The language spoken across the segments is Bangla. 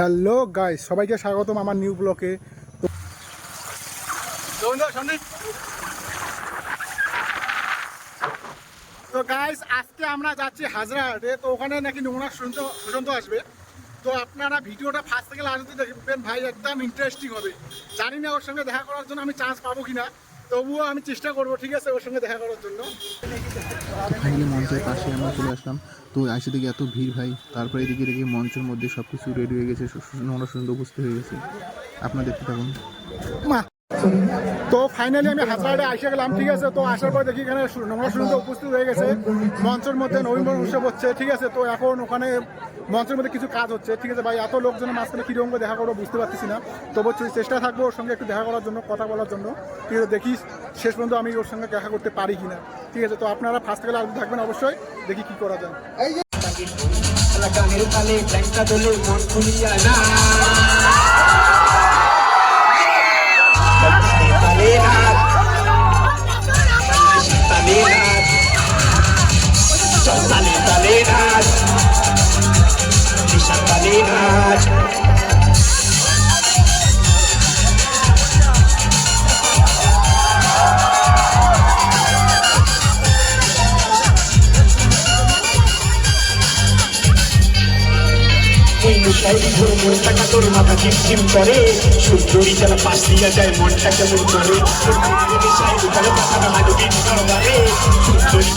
হ্যালো গাইস সবাইকে স্বাগতম আমার নিউ ব্লকে তো গাইস আজকে আমরা যাচ্ছি হাজরাহাটে তো ওখানে নাকি নোংরা সুশান্ত আসবে। তো আপনারা ভিডিওটা ফার্স্ট থেকে লাস্ট দেখবেন। ভাই একদম ইন্টারেস্টিং হবে। জানি না ওর সঙ্গে দেখা করার জন্য আমি চান্স পাবো কিনা। তবুও আমি চেষ্টা করব ঠিক আছে? ওর সঙ্গে দেখা করার জন্য। ফাইনালি মঞ্চের পাশে আমরা চলে আসলাম। তো আসে দেখি এত ভিড় ভাই তারপরে এদিকে দেখি মঞ্চের মধ্যে সব কিছু রেডি হয়ে গেছে। নোংরা সুন্দর উপস্থিত হয়ে গেছে। আপনাদের দেখতে থাকুন। মা তো ফাইনালি আমি হাজরাহাটে এসে গেলাম, ঠিক আছে? তো আসার পর দেখি এখানে নোংরা সুন্দর উপস্থিত হয়ে গেছে। মঞ্চের মধ্যে নভেম্বর উৎসব হচ্ছে, ঠিক আছে? তো এখন ওখানে মঞ্চের মধ্যে কিছু কাজ হচ্ছে, ঠিক আছে? ভাই, এত লোকজনের মাঝখানে কীরকম করে দেখা করব বুঝতে পারতেছি না। তবু চেষ্টা থাকব ওর সঙ্গে একটু দেখা করার জন্য, কথা বলার জন্য। ঠিক আছে? দেখি শেষ পর্যন্ত আমি ওর সঙ্গে দেখা করতে পারি কিনা। ঠিক আছে? তো আপনারা ফার্স্ট থেকে লাস্ট থাকবেন অবশ্যই, দেখি কি করা যায়। নাচ এই নেশাই ধরে মনটাকা তোর মাথা ঝিমঝিম করে সুন্দরী যারা পাশ দিয়া যায় মনটা কেমন করে নেশাই দোকানে পাঠানো হানো বিন দরবারে সুন্দরী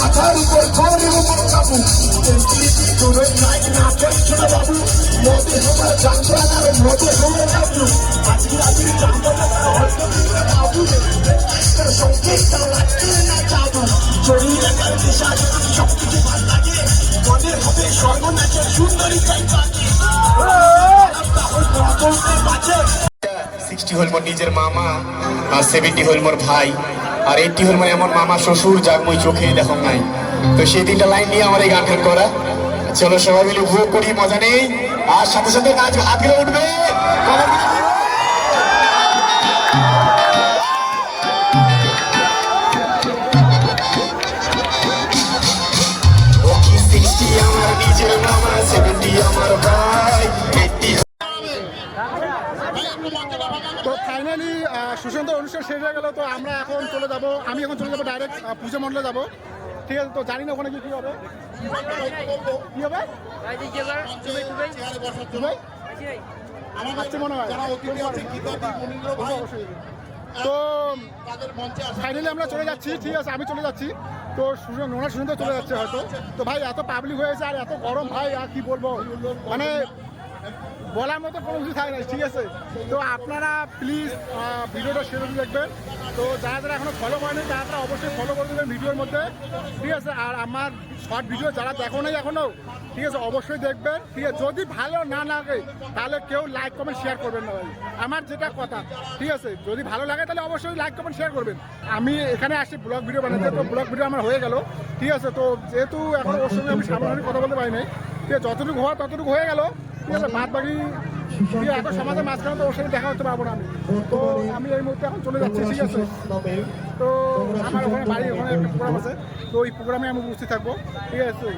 মাথার উপর ঘরের উপর কাবু মদে হবার যাত্রা মদে হবার বাবু সিক্সটি হল মোর নিজের মামা, আর সেভেন্টি হল মোর ভাই। আর এইটি হল মানে এমন মামা শ্বশুর যাক মই চোখে দেখো নাই। তো সেই তিনটা লাইন নিয়ে আমার এই গানটা করা। চলো সবাই মিলে উপভোগ করি, মজা নেই। আর সাথে সাথে নাচ হাত উঠবে। শেষ হয়ে গেল তো আমরা এখন চলে যাব। আমি এখন চলে যাব ডাইরেক্ট পুজো মণ্ডলে যাব। ঠিক আছে তো জানি না ওখানে কি কি হবে। কি হবে? আসছে মনে হয়। তো ফাইনালি আমরা চলে যাচ্ছি ঠিক আছে আমি চলে যাচ্ছি। তো নোনা সুন্দর চলে যাচ্ছে হয়তো। তো ভাই এত পাবলিক হয়েছে আর এত গরম ভাই আর কি বলব? মানে বলার মতো কোনো কিছু থাকে না, ঠিক আছে? তো আপনারা প্লিজ ভিডিওটা শেয়ার দেখবেন। তো যারা যারা এখনও ফলো করেনি তারা অবশ্যই ফলো করে দেবেন ভিডিওর মধ্যে, ঠিক আছে? আর আমার শর্ট ভিডিও যারা দেখো নাই এখনও ঠিক আছে? অবশ্যই দেখবেন, ঠিক আছে? যদি ভালো না লাগে, তাহলে কেউ লাইক কমেন্ট শেয়ার করবেন না ভাই। আমার যেটা কথা, ঠিক আছে? যদি ভালো লাগে, তাহলে অবশ্যই লাইক কমেন্ট শেয়ার করবেন। আমি এখানে আসি ব্লগ ভিডিও বানাতে। তো ব্লগ ভিডিও আমার হয়ে গেল, ঠিক আছে? তো যেহেতু এখন ওর সঙ্গে আমি সামনাসামনি কথা বলতে পারি নাই, ঠিক আছে? যতটুকু হওয়া ততটুকু হয়ে গেল। ঠিক আছে তো দেখা পারব না আমি। তো আমি এই মুহূর্তে এখন চলে যাচ্ছি, ঠিক আছে? তো আমার ওখানে একটা প্রোগ্রাম আছে, তো ওই প্রোগ্রামে আমি উপস্থিত থাকব, ঠিক আছে?